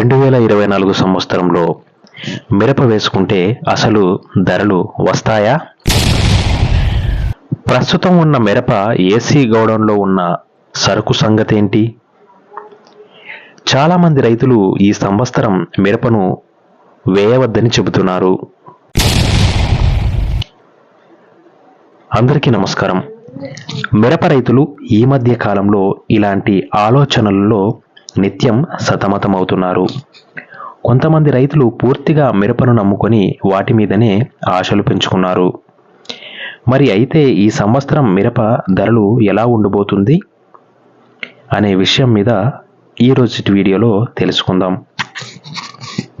రెండు వేల ఇరవై నాలుగు సంవత్సరంలో మిరప వేసుకుంటే అసలు ధరలు వస్తాయా? ప్రస్తుతం ఉన్న మిరప ఏసీ గౌడంలో ఉన్న సరుకు సంగతి ఏంటి చాలామంది రైతులు ఈ సంవత్సరం మిరపను వేయవద్దని చెబుతున్నారు. అందరికీ నమస్కారం. మిరప రైతులు ఈ మధ్య కాలంలో ఇలాంటి ఆలోచనలలో నిత్యం సతమతమవుతున్నారు. కొంతమంది రైతులు పూర్తిగా మిరపను నమ్ముకొని వాటి మీదనే ఆశలు పెంచుకున్నారు. మరి అయితే ఈ సంవత్సరం మిరప ధరలు ఎలా ఉండబోతుంది అనే విషయం మీద ఈరోజు వీడియోలో తెలుసుకుందాం.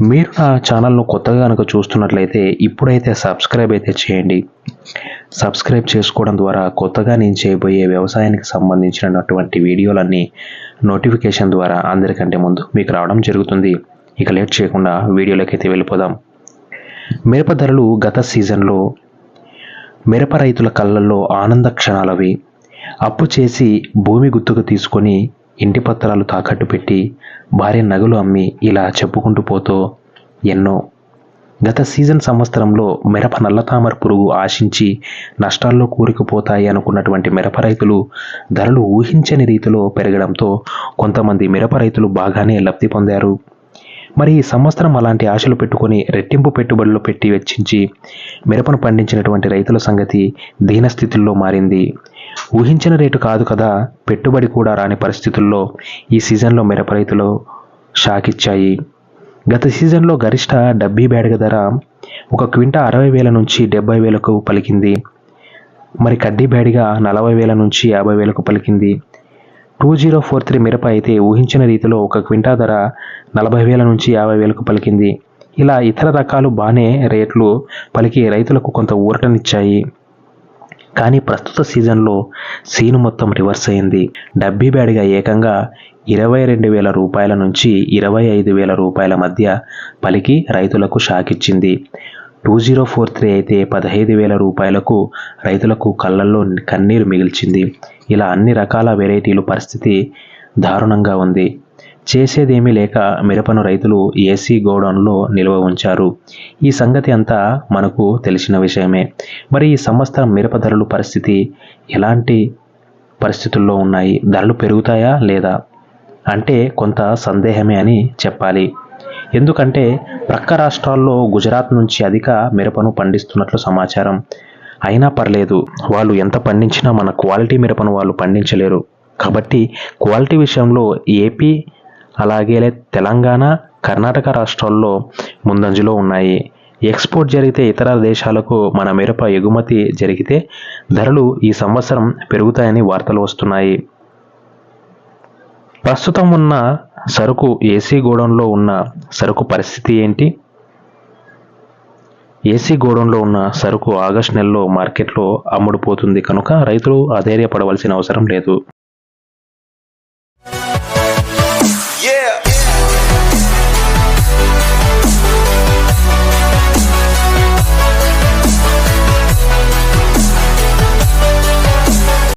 మీరు నా ఛానల్ను కొత్తగా కనుక చూస్తున్నట్లయితే ఇప్పుడైతే సబ్స్క్రైబ్ అయితే చేయండి. సబ్స్క్రైబ్ చేసుకోవడం ద్వారా కొత్తగా నేను చేయబోయే వ్యవసాయానికి సంబంధించినటువంటి వీడియోలన్నీ నోటిఫికేషన్ ద్వారా అందరికంటే ముందు మీకు రావడం జరుగుతుంది. ఇక లేట్ చేయకుండా వీడియోలోకైతే వెళ్ళిపోదాం. మిరప ధరలు గత సీజన్లో మిరప రైతుల కళ్ళల్లో ఆనంద క్షణాలవి. అప్పు చేసి భూమి గుర్తుకు తీసుకొని ఇంటి పత్రాలు తాకట్టు పెట్టి భార్య నగలు అమ్మి ఇలా చెప్పుకుంటూ పోతూ ఎన్నో. గత సీజన్ సంవత్సరంలో మిరప నల్లతామర పురుగు ఆశించి నష్టాల్లో కూరుకుపోతాయి అనుకున్నటువంటి మిరప రైతులు ధరలు ఊహించని రీతిలో పెరగడంతో కొంతమంది మిరప రైతులు బాగానే లబ్ధి పొందారు. మరి ఈ సంవత్సరం అలాంటి ఆశలు పెట్టుకొని రెట్టింపు పెట్టుబడులు పెట్టి వెచ్చించి మిరపను పండించినటువంటి రైతుల సంగతి దీనస్థితుల్లో మారింది. ఊహించిన రేటు కాదు కదా పెట్టుబడి కూడా రాని పరిస్థితుల్లో ఈ సీజన్లో మిరప రైతులు షాకిచ్చాయి. గత సీజన్లో గరిష్ట డబ్బీ బ్యాడ్గ ధర ఒక క్వింటా అరవై వేల నుంచి డెబ్బై వేలకు పలికింది. మరి కడ్డీ బ్యాడిగా నలభై వేల నుంచి యాభై వేలకు పలికింది. టూ జీరో ఫోర్ త్రీ మిరప అయితే ఊహించిన రీతిలో ఒక క్వింటా ధర నలభై వేల నుంచి యాభై వేలకు పలికింది. ఇలా ఇతర రకాలు బాగానే రేట్లు పలికి రైతులకు కొంత ఊరటనిచ్చాయి. కానీ ప్రస్తుత సీజన్లో సీను మొత్తం రివర్స్ అయింది. డబ్బీ బ్యాడ్గా ఏకంగా ఇరవై రెండు వేల రూపాయల నుంచి ఇరవై ఐదు వేల రూపాయల మధ్య పలికి రైతులకు షాక్ ఇచ్చింది టూ జీరో ఫోర్ త్రీ అయితే పదహైదు వేల రూపాయలకు రైతులకు కళ్ళల్లో కన్నీరు మిగిల్చింది. ఇలా అన్ని రకాల వెరైటీలు పరిస్థితి దారుణంగా ఉంది. చేసేదేమీ లేక మిరపను రైతులు ఏసీ గోడౌన్లో నిల్వ ఉంచారు. ఈ సంగతి అంతా మనకు తెలిసిన విషయమే. మరి ఈ సంవత్సరం మిరప ధరలు పరిస్థితి ఎలాంటి పరిస్థితుల్లో ఉన్నాయి? ధరలు పెరుగుతాయా లేదా? అంటే కొంత సందేహమే అని చెప్పాలి. ఎందుకంటే ప్రక్క రాష్ట్రాల్లో గుజరాత్ నుంచి అధిక మిరపను పండిస్తున్నట్లు సమాచారం. అయినా పర్లేదు వాళ్ళు ఎంత పండించినా మన క్వాలిటీ మిరపను వాళ్ళు పండించలేరు. కాబట్టి క్వాలిటీ విషయంలో ఏపీ అలాగే తెలంగాణ కర్ణాటక రాష్ట్రాల్లో ముందంజలో ఉన్నాయి. ఎక్స్పోర్ట్ జరిగితే ఇతర దేశాలకు మన మిరప ఎగుమతి జరిగితే ధరలు ఈ సంవత్సరం పెరుగుతాయని వార్తలు వస్తున్నాయి. ప్రస్తుతం ఉన్న సరుకు ఏసీ గోడౌన్లో ఉన్న సరుకు పరిస్థితి ఏంటి? ఏసీ గోడౌన్లో ఉన్న సరుకు ఆగస్టు నెలలో మార్కెట్లో అమ్ముడుపోతుంది కనుక రైతులు అధైర్యపడవలసిన అవసరం లేదు.